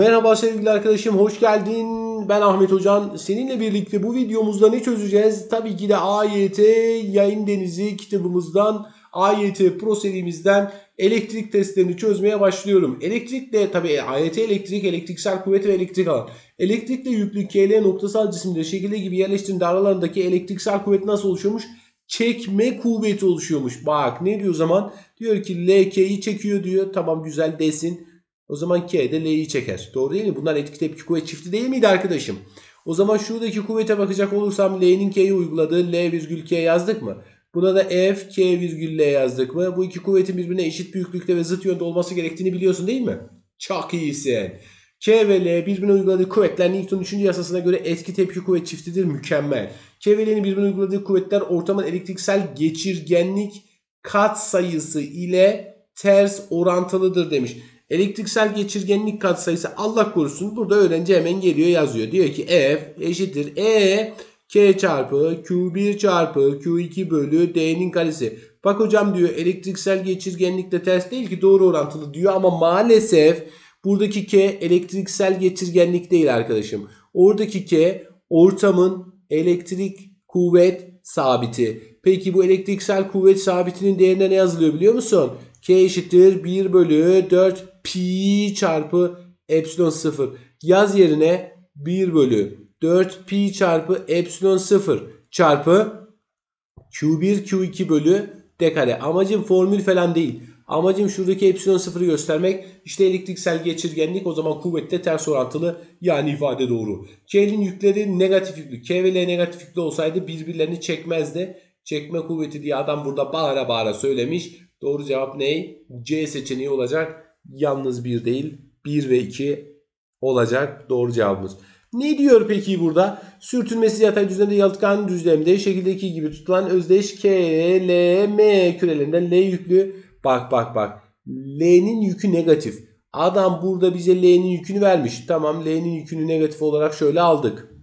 Merhaba sevgili arkadaşım, hoş geldin. Ben Ahmet Hocan. Seninle birlikte bu videomuzda ne çözeceğiz? Tabii ki de AYT Yayın Denizi kitabımızdan, AYT Pro serimizden elektrik testlerini çözmeye başlıyorum. Elektrikle, tabii AYT elektrik, elektriksel kuvvet ve elektrik alan. Elektrikle yüklü KL noktasal cisimleri şekilde gibi yerleştiğinde aralarındaki elektriksel kuvvet nasıl oluşuyormuş? Çekme kuvveti oluşuyormuş. Bak ne diyor o zaman? Diyor ki LK'yi çekiyor diyor. Tamam güzel desin. O zaman K de L'yi çeker. Doğru değil mi? Bunlar etki tepki kuvvet çifti değil miydi arkadaşım? O zaman şuradaki kuvvete bakacak olursam L'nin K'yi uyguladığı L virgül K yazdık mı? Buna da F K virgül L yazdık mı? Bu iki kuvvetin birbirine eşit büyüklükte ve zıt yönde olması gerektiğini biliyorsun değil mi? Çok iyisin. K ve L birbirine uyguladığı kuvvetler Newton'un 3. yasasına göre etki tepki kuvvet çiftidir. Mükemmel. K ve L'nin birbirine uyguladığı kuvvetler ortamın elektriksel geçirgenlik kat sayısı ile ters orantılıdır demiş. Elektriksel geçirgenlik katsayısı Allah korusun burada öğrenci hemen geliyor yazıyor. Diyor ki F eşittir E K çarpı Q1 çarpı Q2 bölü D'nin karesi. Bak hocam diyor elektriksel geçirgenlik de ters değil ki doğru orantılı diyor ama maalesef buradaki K elektriksel geçirgenlik değil arkadaşım. Oradaki K ortamın elektrik kuvvet sabiti. Peki bu elektriksel kuvvet sabitinin değerine ne yazılıyor biliyor musun? K eşittir 1 bölü 4 pi çarpı epsilon 0. Yaz yerine 1 bölü 4 pi çarpı epsilon 0 çarpı Q1 Q2 bölü d kare. Amacım formül falan değil. Amacım şuradaki epsilon 0'ı göstermek. İşte elektriksel geçirgenlik o zaman kuvvette ters orantılı yani ifade doğru. K'nin yükleri negatif yüklü. K ve L negatif yüklü olsaydı birbirlerini çekmezdi. Çekme kuvveti diye adam burada bağıra bağıra söylemiş. Doğru cevap ne? C seçeneği olacak. Yalnız 1 değil 1 ve 2 olacak doğru cevabımız. Ne diyor peki burada? Sürtünmesiz yatay düzlemde yalıtkan düzlemde şekildeki gibi tutulan özdeş K, L, M kürelerinden L yüklü. Bak bak bak. L'nin yükü negatif. Adam burada bize L'nin yükünü vermiş. Tamam L'nin yükünü negatif olarak şöyle aldık.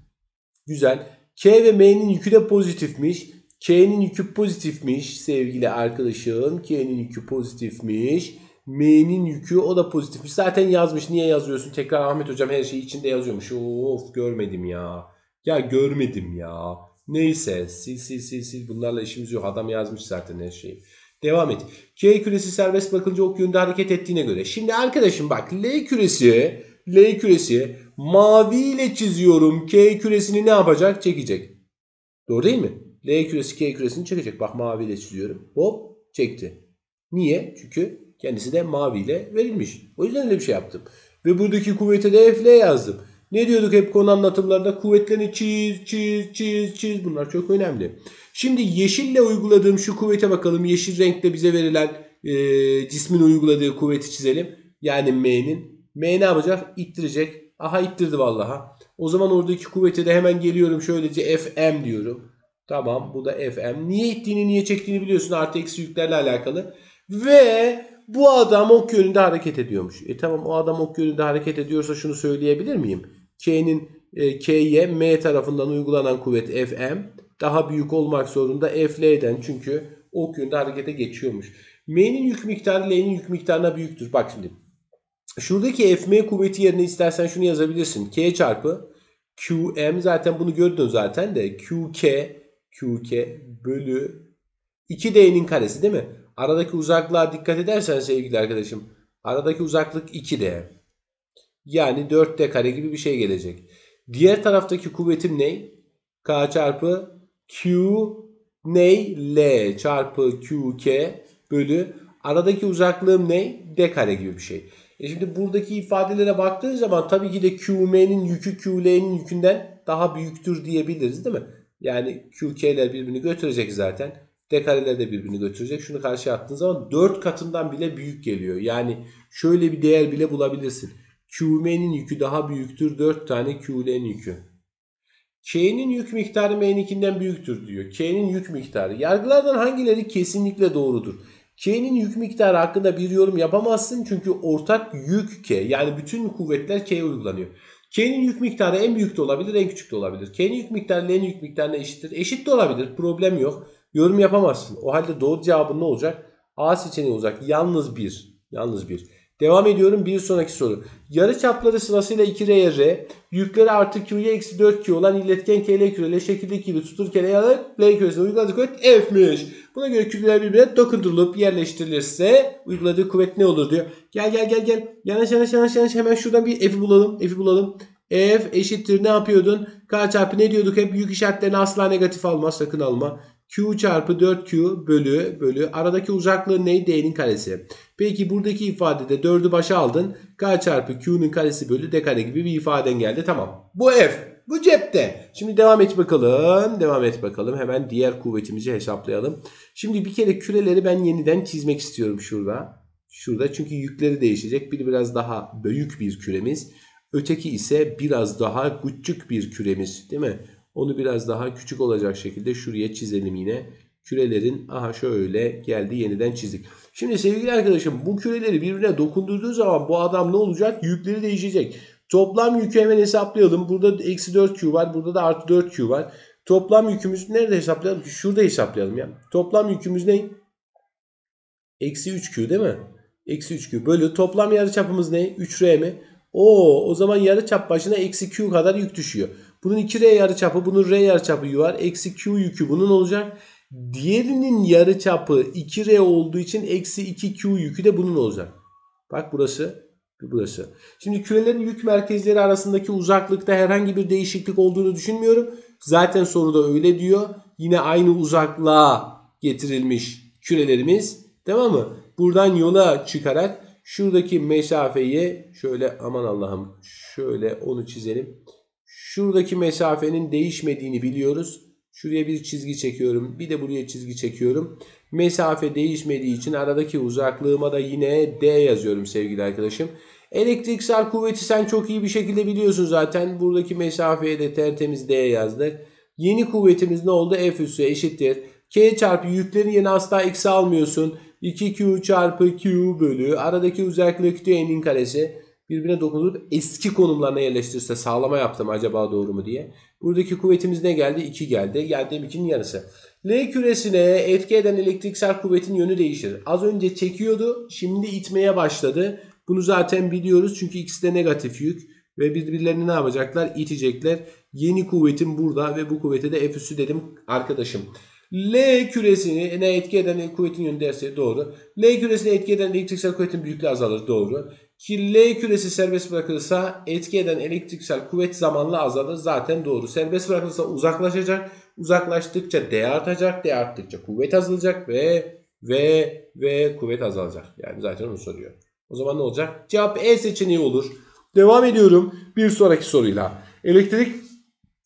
Güzel. K ve M'nin yükü de pozitifmiş. K'nin yükü pozitifmiş sevgili arkadaşım. K'nin yükü pozitifmiş. M'nin yükü o da pozitifmiş. Zaten yazmış. Niye yazıyorsun? Tekrar Ahmet hocam her şeyi içinde yazıyormuş. Of görmedim ya. Ya görmedim ya. Neyse sil sil sil sil. Bunlarla işimiz yok. Adam yazmış zaten her şeyi. Devam et. K küresi serbest bakınca ok yönde hareket ettiğine göre. Şimdi arkadaşım bak L küresi L küresi mavi ile çiziyorum. K küresini ne yapacak? Çekecek. Doğru değil mi? L küresi K küresini çekecek. Bak mavi ile çiziyorum. Hop çekti. Niye? Çünkü kendisi de maviyle verilmiş. O yüzden öyle bir şey yaptım. Ve buradaki kuvvete de F L yazdım. Ne diyorduk hep konu anlatımlarında? Kuvvetlerini çiz, çiz, çiz, çiz. Bunlar çok önemli. Şimdi yeşille uyguladığım şu kuvvete bakalım. Yeşil renkte bize verilen e, cismin uyguladığı kuvveti çizelim. Yani M'nin. M ne yapacak? İttirecek. Aha ittirdi vallaha. O zaman oradaki kuvvete de hemen geliyorum. Şöylece Fm diyorum. Tamam bu da Fm. Niye ittiğini niye çektiğini biliyorsun. Artı eksi yüklerle alakalı. Ve bu adam ok yönünde hareket ediyormuş. E tamam o adam ok yönünde hareket ediyorsa şunu söyleyebilir miyim? K'nin e, K'ye M tarafından uygulanan kuvvet Fm daha büyük olmak zorunda F'den çünkü ok yönünde harekete geçiyormuş. M'nin yük miktarı L'nin yük miktarına büyüktür. Bak şimdi. Şuradaki Fm kuvveti yerine istersen şunu yazabilirsin. K çarpı Qm zaten bunu gördün zaten de Qk Qk bölü 2D'nin karesi değil mi? Aradaki uzaklığa dikkat edersen sevgili arkadaşım. Aradaki uzaklık 2D. Yani 4D kare gibi bir şey gelecek. Diğer taraftaki kuvvetim ne? K çarpı Q ne? L çarpı QK bölü aradaki uzaklığım ne? D kare gibi bir şey. E şimdi buradaki ifadelere baktığın zaman tabii ki de QM'nin yükü QL'nin yükünden daha büyüktür diyebiliriz değil mi? Yani QK'ler birbirini götürecek zaten. D de birbirini götürecek. Şunu karşıya attığın zaman 4 katından bile büyük geliyor. Yani şöyle bir değer bile bulabilirsin. QM'nin yükü daha büyüktür. 4 tane QL'nin yükü. K'nin yük miktarı M'ninkinden büyüktür diyor. K'nin yük miktarı. Yargılardan hangileri kesinlikle doğrudur? K'nin yük miktarı hakkında bir yorum yapamazsın çünkü ortak yük K. Yani bütün kuvvetler K'ye uygulanıyor. K'nin yük miktarı en büyük de olabilir en küçük de olabilir. K'nin yük miktarı L'nin yük miktarına eşittir. Eşit de olabilir problem yok. Yorum yapamazsın. O halde doğru cevabın ne olacak? A seçeneği olacak. Yalnız bir. Yalnız bir. Devam ediyorum bir sonraki soru. Yarı çapları sırasıyla 2R, R, yükleri artı Q'ya eksi 4Q olan iletken KL küreyle şekildeki gibi tuturken eğer L küresine uyguladığı kuvvet F'miş. Buna göre küreler birbirine dokundurulup yerleştirilirse uyguladığı kuvvet ne olur diyor. Gel gel gel gel. Yanaş yanaş yanaş yanaş hemen şuradan bir F'i bulalım. F'i bulalım. F eşittir ne yapıyordun? K çarpı ne diyorduk? Hep yük işaretlerini asla negatif alma. Sakın alma. Q çarpı 4Q bölü bölü. Aradaki uzaklığı ne? D'nin karesi. Peki buradaki ifadede 4'ü başa aldın. K çarpı Q'nun karesi bölü D kare gibi bir ifaden geldi. Tamam. Bu F. Bu cepte. Şimdi devam et bakalım. Devam et bakalım. Hemen diğer kuvvetimizi hesaplayalım. Şimdi bir kere küreleri ben yeniden çizmek istiyorum şurada. Şurada çünkü yükleri değişecek. Biri biraz daha büyük bir küremiz. Öteki ise biraz daha küçük bir küremiz değil mi? Onu biraz daha küçük olacak şekilde şuraya çizelim yine. Kürelerin aha şöyle geldi yeniden çizdik. Şimdi sevgili arkadaşım bu küreleri birbirine dokundurduğu zaman bu adam ne olacak? Yükleri değişecek. Toplam yükü hemen hesaplayalım. Burada eksi 4Q var. Burada da artı 4Q var. Toplam yükümüz nerede hesaplayalım? Şurada hesaplayalım ya. Toplam yükümüz ne? Eksi 3Q değil mi? Eksi 3Q bölü toplam yarıçapımız ne? 3R mi? Oo, o zaman yarıçap başına eksi Q kadar yük düşüyor. Bunun 2R yarıçapı, bunun R yarıçapı var. Eksi Q yükü bunun olacak. Diğerinin yarıçapı 2R olduğu için eksi 2Q yükü de bunun olacak. Bak burası, burası. Şimdi kürelerin yük merkezleri arasındaki uzaklıkta herhangi bir değişiklik olduğunu düşünmüyorum. Zaten soruda öyle diyor. Yine aynı uzaklığa getirilmiş kürelerimiz. Tamam mı? Buradan yola çıkarak şuradaki mesafeyi şöyle aman Allah'ım şöyle onu çizelim. Şuradaki mesafenin değişmediğini biliyoruz. Şuraya bir çizgi çekiyorum. Bir de buraya çizgi çekiyorum. Mesafe değişmediği için aradaki uzaklığıma da yine D yazıyorum sevgili arkadaşım. Elektriksel kuvveti sen çok iyi bir şekilde biliyorsun zaten. Buradaki mesafeye de tertemiz D yazdık. Yeni kuvvetimiz ne oldu? F üssü eşittir. K çarpı yüklerin yerine asla eksi almıyorsun. 2Q çarpı Q bölü. Aradaki uzaklık D'nin karesi birbirine dokunup eski konumlarına yerleştirirse sağlama yaptım acaba doğru mu diye. Buradaki kuvvetimiz ne geldi? 2 geldi. Geldiğim için yarısı. L küresine etki eden elektriksel kuvvetin yönü değişir. Az önce çekiyordu. Şimdi itmeye başladı. Bunu zaten biliyoruz. Çünkü ikisi de negatif yük. Ve birbirlerini ne yapacaklar? İtecekler. Yeni kuvvetim burada ve bu kuvvete de F üssü dedim arkadaşım. L küresini ne etki eden kuvvetin yönü derse doğru. L küresine etki eden elektriksel kuvvetin büyüklüğü azalır doğru. Ki L küresi serbest bırakılırsa etki eden elektriksel kuvvet zamanla azalır. Zaten doğru. Serbest bırakılırsa uzaklaşacak. Uzaklaştıkça D artacak. D arttıkça kuvvet azalacak ve ve ve kuvvet azalacak. Yani zaten onu soruyor. O zaman ne olacak? Cevap E seçeneği olur. Devam ediyorum bir sonraki soruyla. Elektrik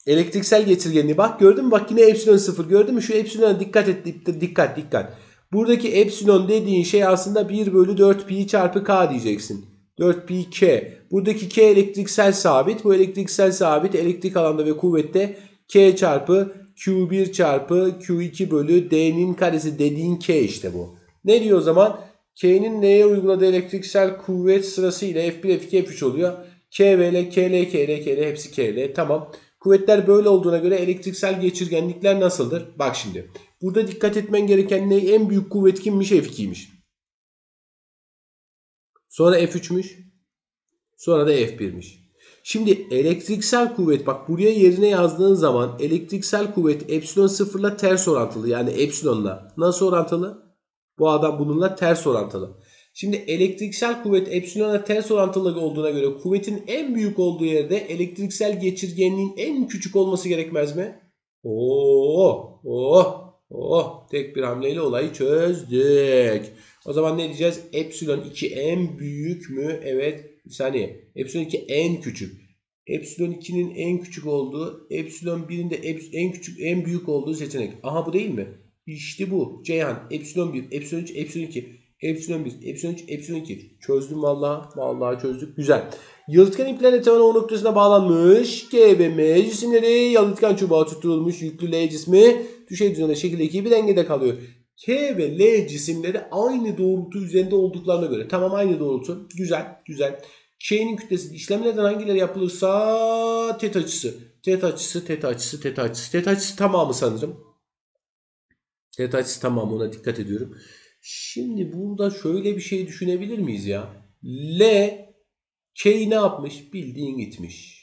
elektriksel geçirgenliği bak gördün mü? Bak yine epsilon sıfır gördün mü? Şu epsilona dikkat et dikkat dikkat. Buradaki epsilon dediğin şey aslında 1 bölü 4 pi çarpı k diyeceksin. 4 pi k. Buradaki k elektriksel sabit. Bu elektriksel sabit elektrik alanda ve kuvvette k çarpı q1 çarpı q2 bölü d'nin karesi dediğin k işte bu. Ne diyor o zaman? K'nin neye uyguladığı elektriksel kuvvet sırasıyla F1, F2, F3 oluyor. K ve L, K, L, K, L, K, L hepsi K, L. Tamam. Kuvvetler böyle olduğuna göre elektriksel geçirgenlikler nasıldır? Bak şimdi. Burada dikkat etmen gereken ne? En büyük kuvvet kimmiş? F2'ymiş. Sonra F3'müş. Sonra da F1'miş. Şimdi elektriksel kuvvet bak buraya yerine yazdığın zaman elektriksel kuvvet epsilon sıfırla ters orantılı. Yani epsilonla. Nasıl orantılı? Bu adam bununla ters orantılı. Şimdi elektriksel kuvvet epsilona ters orantılı olduğuna göre kuvvetin en büyük olduğu yerde elektriksel geçirgenliğin en küçük olması gerekmez mi? Oo, oh, oh, tek bir hamleyle olayı çözdük. O zaman ne diyeceğiz? Epsilon 2 en büyük mü? Evet. Bir saniye. Epsilon 2 en küçük. Epsilon 2'nin en küçük olduğu, epsilon 1'in de en küçük en büyük olduğu seçenek. Aha bu değil mi? İşte bu. Ceyhan. Epsilon 1, epsilon 3, epsilon 2. Epsilon 1, epsilon 3, epsilon 2. Çözdüm valla. Vallahi çözdük. Güzel. Yalıtkan iplerle tavan O noktasına bağlanmış. K ve M cisimleri yalıtkan çubuğa tutturulmuş yüklü L cismi düşey düzenli şekildeki bir dengede kalıyor. K ve L cisimleri aynı doğrultu üzerinde olduklarına göre. Tamam aynı doğrultu. Güzel. Güzel. K'nin kütlesi işlemlerden hangileri yapılırsa tet açısı. Tet açısı, tet açısı, tet açısı. Tet açısı tamamı sanırım. Tet açısı tamamı ona dikkat ediyorum. Şimdi burada şöyle bir şey düşünebilir miyiz ya? L K'yi ne yapmış? Bildiğin gitmiş.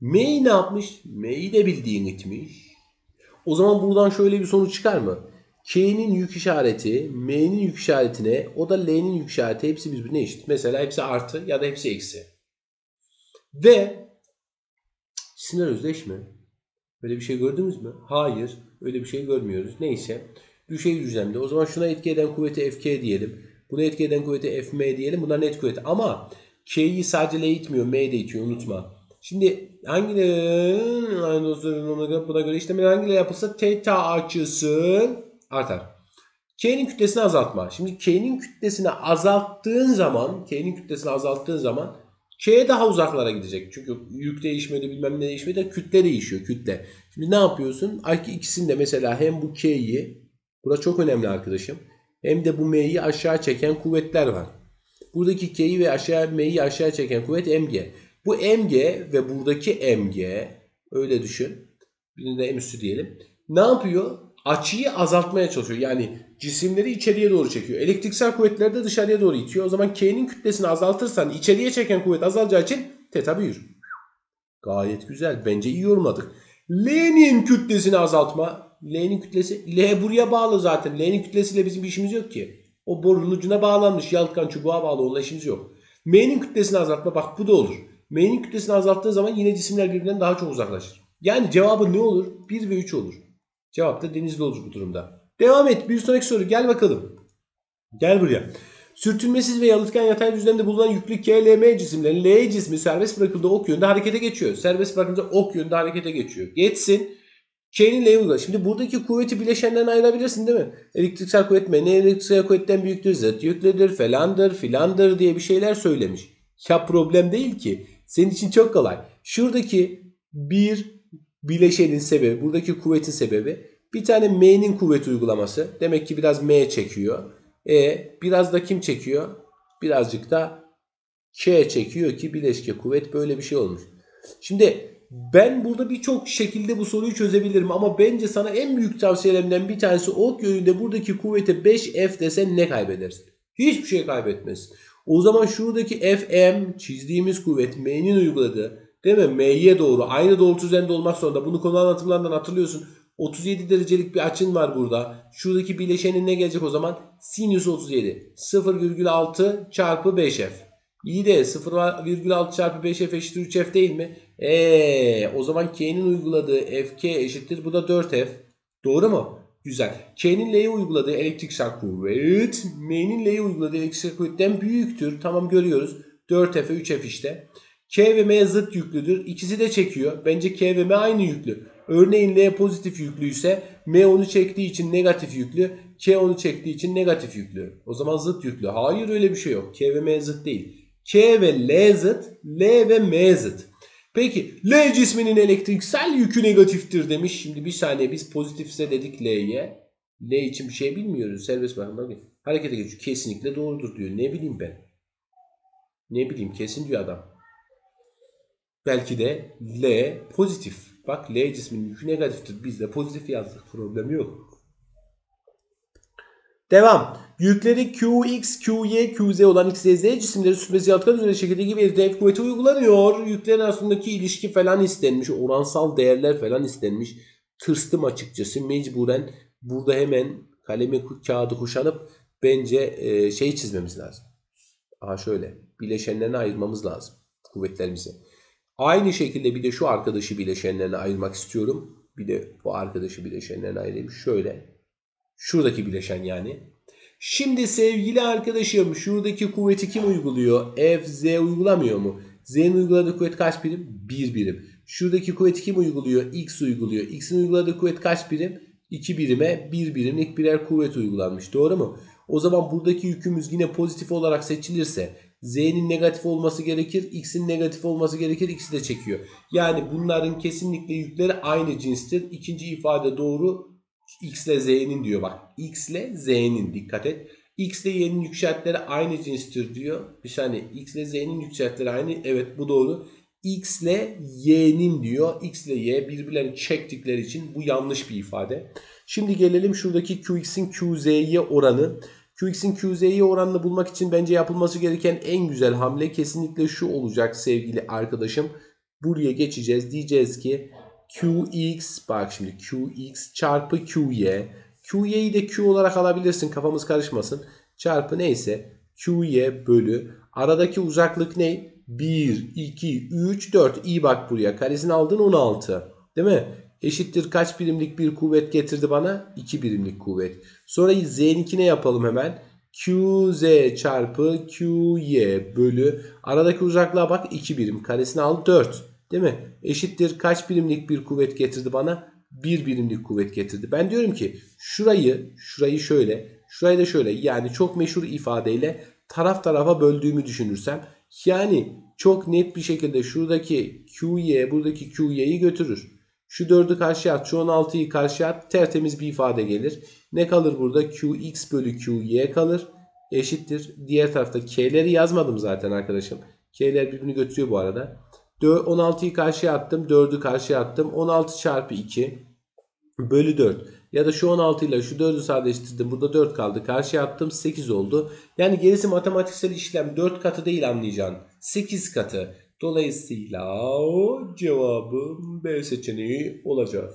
M'yi ne yapmış? M'yi de bildiğin gitmiş. O zaman buradan şöyle bir sonuç çıkar mı? K'nin yük işareti, M'nin yük işaretine, o da L'nin yük işareti hepsi birbirine eşit. Mesela hepsi artı ya da hepsi eksi. Ve cisimler özdeş mi? Böyle bir şey gördünüz mü? Hayır. Öyle bir şey görmüyoruz. Neyse. Düşey düzlemde. O zaman şuna etki eden kuvveti Fk diyelim. Buna etki eden kuvveti Fm diyelim. Bunlar net kuvvet. Ama K'yi sadece L itmiyor. M de itiyor. Unutma. Şimdi hangi buna göre işlemler hangileri yapılsa teta açısı artar. K'nin kütlesini azaltma. Şimdi K'nin kütlesini azalttığın zaman K'nin kütlesini azalttığın zaman K daha uzaklara gidecek. Çünkü yük değişmedi bilmem ne değişmedi de kütle değişiyor kütle. Şimdi ne yapıyorsun? İkisinde mesela hem bu K'yi Burası çok önemli arkadaşım. Hem de bu M'yi aşağı çeken kuvvetler var. Buradaki K'yi ve aşağı M'yi aşağı çeken kuvvet mg. Bu mg ve buradaki mg öyle düşün. Birinde en üstü diyelim. Ne yapıyor? Açıyı azaltmaya çalışıyor. Yani cisimleri içeriye doğru çekiyor. Elektriksel kuvvetleri de dışarıya doğru itiyor. O zaman K'nin kütlesini azaltırsan içeriye çeken kuvvet azalacağı için teta büyür. Gayet güzel. Bence iyi yorumladık. L'nin kütlesini azaltma. L'nin kütlesi. L buraya bağlı zaten. L'nin kütlesiyle bizim bir işimiz yok ki. O borunun ucuna bağlanmış. Yalıtkan çubuğa bağlı. Onunla işimiz yok. M'nin kütlesini azaltma. Bak bu da olur. M'nin kütlesini azalttığı zaman yine cisimler birbirinden daha çok uzaklaşır. Yani cevabı ne olur? 1 ve 3 olur. Cevap da denizli olur bu durumda. Devam et. Bir sonraki soru. Gel bakalım. Gel buraya. Sürtünmesiz ve yalıtkan yatay düzlemde bulunan yüklü KLM cisimlerin L cismi serbest bırakıldığı ok yönünde harekete geçiyor. Serbest bırakılınca ok yönünde harekete geçiyor. Geçsin. K'nin L'ye uygula. Şimdi buradaki kuvveti bileşenden ayırabilirsin değil mi? Elektriksel kuvvet mi? Ne elektriksel kuvvetten büyüktür? Zıt yüklüdür, falandır, filandır diye bir şeyler söylemiş. Ya problem değil ki. Senin için çok kolay. Şuradaki bir bileşenin sebebi, buradaki kuvvetin sebebi bir tane M'nin kuvvet uygulaması. Demek ki biraz M çekiyor. E biraz da kim çekiyor? Birazcık da K çekiyor ki bileşke kuvvet böyle bir şey olmuş. Şimdi ben burada birçok şekilde bu soruyu çözebilirim ama bence sana en büyük tavsiyelerimden bir tanesi ok yönünde buradaki kuvvete 5F desen ne kaybedersin? Hiçbir şey kaybetmezsin. O zaman şuradaki Fm çizdiğimiz kuvvet M'nin uyguladığı değil mi? M'ye doğru aynı doğrultu üzerinde olmak zorunda. Bunu konu anlatımlarından hatırlıyorsun. 37 derecelik bir açın var burada. Şuradaki bileşenin ne gelecek o zaman? Sinüs 37. 0,6 çarpı 5F. İyi de 0,6 çarpı 5F eşittir 3F değil mi? Eee o zaman K'nin uyguladığı FK eşittir. Bu da 4F. Doğru mu? Güzel. K'nin L'ye uyguladığı elektriksel kuvvet M'nin L'ye uyguladığı elektriksel kuvvetten büyüktür. Tamam görüyoruz. 4F'e 3F işte. K ve M zıt yüklüdür. İkisi de çekiyor. Bence K ve M aynı yüklü. Örneğin L pozitif yüklüyse M onu çektiği için negatif yüklü. K onu çektiği için negatif yüklü. O zaman zıt yüklü. Hayır öyle bir şey yok. K ve M zıt değil. K ve L zıt. L ve M zıt. Peki L cisminin elektriksel yükü negatiftir demiş. Şimdi bir saniye biz pozitifse dedik L'ye. L için bir şey bilmiyoruz. Serbest bırakma. Harekete geçiyor. Kesinlikle doğrudur diyor. Ne bileyim ben. Ne bileyim kesin diyor adam. Belki de L pozitif. Bak L cisminin yükü negatiftir. Biz de pozitif yazdık. Problem yok. Devam. Yükleri Qx, Qy, Qz olan X, Z cisimleri sürmesi yalıtkan üzerine şekilde gibi bir F kuvveti uygulanıyor. Yüklerin arasındaki ilişki falan istenmiş. Oransal değerler falan istenmiş. Tırstım açıkçası. Mecburen burada hemen kalemi kağıdı kuşanıp bence e, şey çizmemiz lazım. Aha şöyle. Bileşenlerini ayırmamız lazım. Kuvvetlerimizi. Aynı şekilde bir de şu arkadaşı bileşenlerine ayırmak istiyorum. Bir de bu arkadaşı bileşenlerine ayırayım. Şöyle. Şuradaki bileşen yani. Şimdi sevgili arkadaşım şuradaki kuvveti kim uyguluyor? F, Z uygulamıyor mu? Z'nin uyguladığı kuvvet kaç birim? 1 birim. Şuradaki kuvveti kim uyguluyor? X uyguluyor. X'in uyguladığı kuvvet kaç birim? 2 birime 1 birimlik birer kuvvet uygulanmış. Doğru mu? O zaman buradaki yükümüz yine pozitif olarak seçilirse Z'nin negatif olması gerekir. X'in negatif olması gerekir. X'i de çekiyor. Yani bunların kesinlikle yükleri aynı cinstir. İkinci ifade doğru. X ile Z'nin diyor bak. X ile Z'nin dikkat et. X ile Y'nin yükseltleri aynı cinstir diyor. Bir saniye. X ile Z'nin yükseltleri aynı. Evet bu doğru. X ile Y'nin diyor. X ile Y birbirlerini çektikleri için bu yanlış bir ifade. Şimdi gelelim şuradaki Qx'in QZ'ye oranı. Qx'in Qz'ye oranını bulmak için bence yapılması gereken en güzel hamle kesinlikle şu olacak sevgili arkadaşım. Buraya geçeceğiz. Diyeceğiz ki Qx bak şimdi Qx çarpı Qy. Qy'yi de Q olarak alabilirsin kafamız karışmasın. Çarpı neyse Qy bölü. Aradaki uzaklık ne? 1, 2, 3, 4. İyi bak buraya. Karesini aldın 16. Değil mi? Eşittir kaç birimlik bir kuvvet getirdi bana? 2 birimlik kuvvet. Sonra z'ninkine yapalım hemen. Qz çarpı Qy bölü. Aradaki uzaklığa bak 2 birim. Karesini al 4. Değil mi? Eşittir kaç birimlik bir kuvvet getirdi bana? 1 birimlik kuvvet getirdi. Ben diyorum ki şurayı, şurayı şöyle, şurayı da şöyle. Yani çok meşhur ifadeyle taraf tarafa böldüğümü düşünürsem yani çok net bir şekilde şuradaki Qy buradaki Qy'yi götürür. Şu 4'ü karşıya at, şu 16'yı karşıya at tertemiz bir ifade gelir. Ne kalır burada? Qx bölü Qy kalır. Eşittir. Diğer tarafta K'leri yazmadım zaten arkadaşım. K'ler birbirini götürüyor bu arada. 16'yı karşıya attım. 4'ü karşıya attım. 16 çarpı 2 bölü 4. Ya da şu 16 ile şu 4'ü sadeleştirdim. Burada 4 kaldı. Karşıya attım 8 oldu. Yani gerisi matematiksel işlem 4 katı değil anlayacağın. 8 katı. Dolayısıyla cevabım B seçeneği olacak.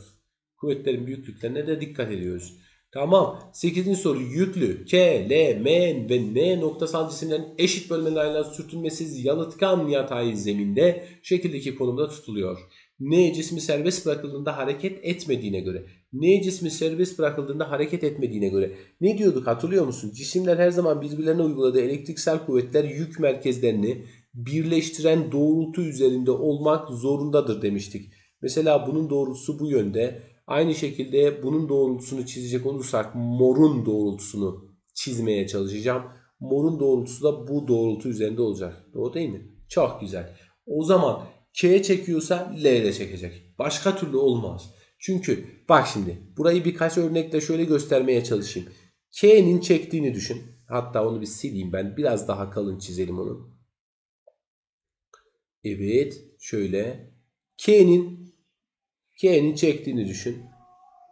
Kuvvetlerin büyüklüklerine de dikkat ediyoruz. Tamam. 8. soru yüklü K, L, M ve N noktasal cisimlerin eşit bölmelerle sürtünmesiz yalıtkan yatay zeminde şekildeki konumda tutuluyor. N cismi serbest bırakıldığında hareket etmediğine göre. N cismi serbest bırakıldığında hareket etmediğine göre. Ne diyorduk hatırlıyor musun? Cisimler her zaman birbirlerine uyguladığı elektriksel kuvvetler yük merkezlerini birleştiren doğrultu üzerinde olmak zorundadır demiştik. Mesela bunun doğrultusu bu yönde. Aynı şekilde bunun doğrultusunu çizecek olursak morun doğrultusunu çizmeye çalışacağım. Morun doğrultusu da bu doğrultu üzerinde olacak. Doğru değil mi? Çok güzel. O zaman K çekiyorsa L de çekecek. Başka türlü olmaz. Çünkü bak şimdi burayı birkaç örnekle şöyle göstermeye çalışayım. K'nin çektiğini düşün. Hatta onu bir sileyim ben. Biraz daha kalın çizelim onu. Evet. Şöyle. K'nin K'nin çektiğini düşün.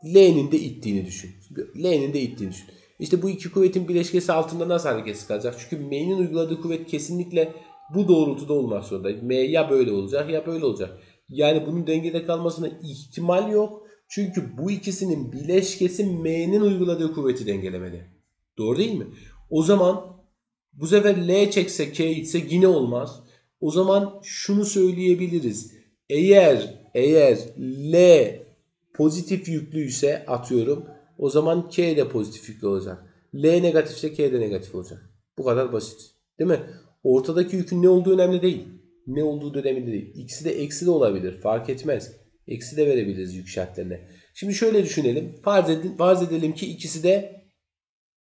L'nin de ittiğini düşün. L'nin de ittiğini düşün. İşte bu iki kuvvetin bileşkesi altında nasıl hareketsiz kalacak? Çünkü M'nin uyguladığı kuvvet kesinlikle bu doğrultuda olmak zorunda. M ya böyle olacak ya böyle olacak. Yani bunun dengede kalmasına ihtimal yok. Çünkü bu ikisinin bileşkesi M'nin uyguladığı kuvveti dengelemeli. Doğru değil mi? O zaman bu sefer L çekse K itse yine olmaz. O zaman şunu söyleyebiliriz. Eğer eğer L pozitif yüklüyse atıyorum o zaman K de pozitif yüklü olacak. L negatifse K de negatif olacak. Bu kadar basit. Değil mi? Ortadaki yükün ne olduğu önemli değil. Ne olduğu önemli değil. İkisi de eksi de olabilir. Fark etmez. Eksi de verebiliriz yük şartlarına. Şimdi şöyle düşünelim. Farz, edin, farz edelim ki ikisi de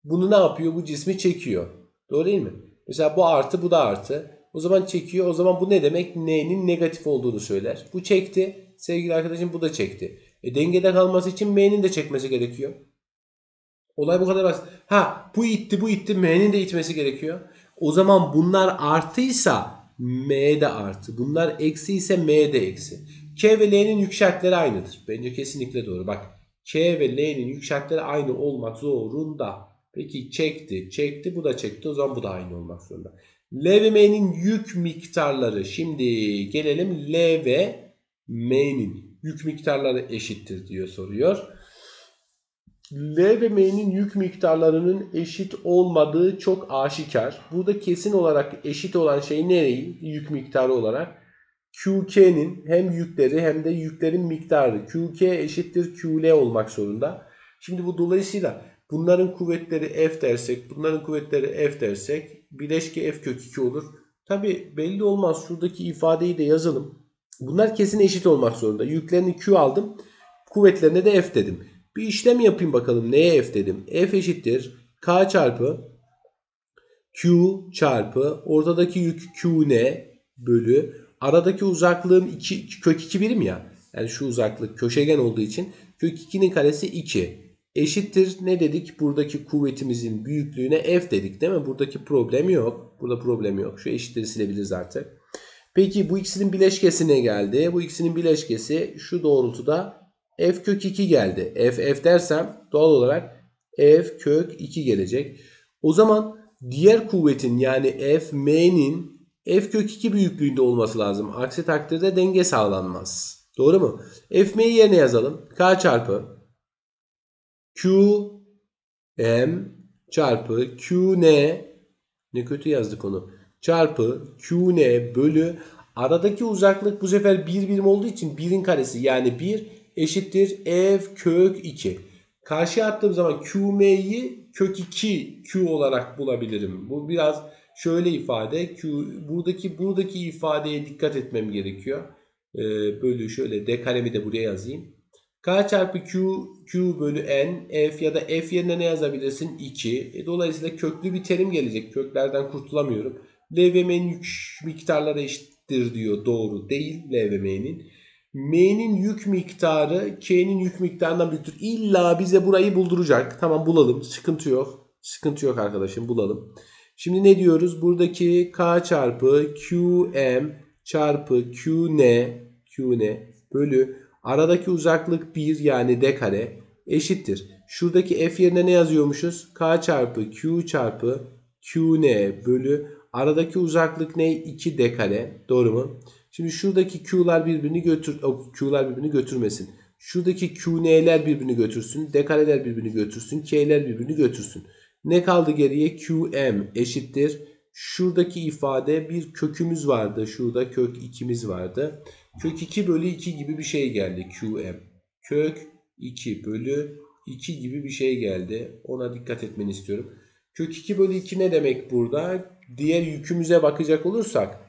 bunu ne yapıyor? Bu cismi çekiyor. Doğru değil mi? Mesela bu artı bu da artı. O zaman çekiyor. O zaman bu ne demek? N'nin negatif olduğunu söyler. Bu çekti. Sevgili arkadaşım bu da çekti. E, dengede kalması için M'nin de çekmesi gerekiyor. Olay bu kadar basit. Ha bu itti bu itti M'nin de itmesi gerekiyor. O zaman bunlar artıysa M de artı. Bunlar eksi ise M de eksi. K ve L'nin yük şartları aynıdır. Bence kesinlikle doğru. Bak K ve L'nin yük şartları aynı olmak zorunda. Peki çekti, çekti, bu da çekti. O zaman bu da aynı olmak zorunda. L ve M'nin yük miktarları. Şimdi gelelim L ve M'nin yük miktarları eşittir diyor soruyor. L ve M'nin yük miktarlarının eşit olmadığı çok aşikar. Burada kesin olarak eşit olan şey nereyi? Yük miktarı olarak. QK'nin hem yükleri hem de yüklerin miktarı. QK eşittir QL olmak zorunda. Şimdi bu dolayısıyla bunların kuvvetleri F dersek, bunların kuvvetleri F dersek bileşke F kök 2 olur. Tabi belli olmaz. Şuradaki ifadeyi de yazalım. Bunlar kesin eşit olmak zorunda. Yüklerini Q aldım. Kuvvetlerine de F dedim. Bir işlem yapayım bakalım. Neye F dedim? F eşittir. K çarpı Q çarpı ortadaki yük Q ne bölü aradaki uzaklığım 2 kök 2 birim ya. Yani şu uzaklık köşegen olduğu için kök 2'nin karesi 2 eşittir ne dedik? Buradaki kuvvetimizin büyüklüğüne F dedik değil mi? Buradaki problem yok. Burada problem yok. Şu eşitleri silebiliriz artık. Peki bu ikisinin bileşkesi ne geldi? Bu ikisinin bileşkesi şu doğrultuda f kök 2 geldi. f f dersem doğal olarak f kök 2 gelecek. O zaman diğer kuvvetin yani F M'nin F kök 2 büyüklüğünde olması lazım. Aksi takdirde denge sağlanmaz. Doğru mu? F M'yi yerine yazalım. K çarpı Q M çarpı Q N ne kötü yazdık onu. Çarpı Q N bölü aradaki uzaklık bu sefer 1 birim olduğu için 1'in karesi yani 1 eşittir F kök 2. Karşıya attığım zaman QM'yi kök 2 Q olarak bulabilirim. Bu biraz şöyle ifade. Q, buradaki buradaki ifadeye dikkat etmem gerekiyor. Ee, bölü şöyle D karemi de buraya yazayım. K çarpı Q, Q bölü N, F ya da F yerine ne yazabilirsin? 2. E, dolayısıyla köklü bir terim gelecek. Köklerden kurtulamıyorum. L ve M'nin yük miktarları eşittir diyor. Doğru değil L ve M'nin. M'nin yük miktarı K'nin yük miktarından büyüktür. İlla bize burayı bulduracak. Tamam bulalım. Sıkıntı yok. Sıkıntı yok arkadaşım bulalım. Şimdi ne diyoruz? Buradaki K çarpı QM çarpı QN QN bölü aradaki uzaklık 1 yani d kare eşittir. Şuradaki f yerine ne yazıyormuşuz? K çarpı Q çarpı QN bölü aradaki uzaklık ne? 2 d kare. Doğru mu? Şimdi şuradaki Q'lar birbirini götür Q'lar birbirini götürmesin. Şuradaki QN'ler birbirini götürsün. D kareler birbirini götürsün. K'ler birbirini götürsün. Ne kaldı geriye? QM eşittir. Şuradaki ifade bir kökümüz vardı. Şurada kök 2'miz vardı. Kök 2 bölü 2 gibi bir şey geldi QM. Kök 2 bölü 2 gibi bir şey geldi. Ona dikkat etmeni istiyorum. Kök 2 bölü 2 ne demek burada? Diğer yükümüze bakacak olursak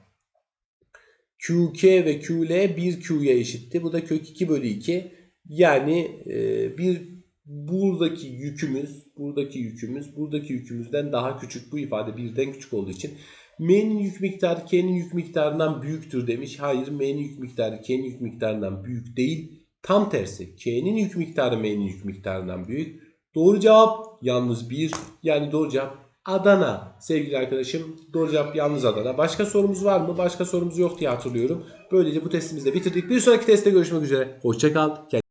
QK ve QL 1Q'ya eşitti. Bu da kök 2 bölü 2. Yani e, bir buradaki yükümüz, buradaki yükümüz, buradaki yükümüzden daha küçük. Bu ifade birden küçük olduğu için M'nin yük miktarı K'nin yük miktarından büyüktür demiş. Hayır M'nin yük miktarı K'nin yük miktarından büyük değil. Tam tersi K'nin yük miktarı M'nin yük miktarından büyük. Doğru cevap yalnız bir. Yani doğru cevap Adana sevgili arkadaşım. Doğru cevap yalnız Adana. Başka sorumuz var mı? Başka sorumuz yok diye hatırlıyorum. Böylece bu testimizi de bitirdik. Bir sonraki testte görüşmek üzere. Hoşçakal.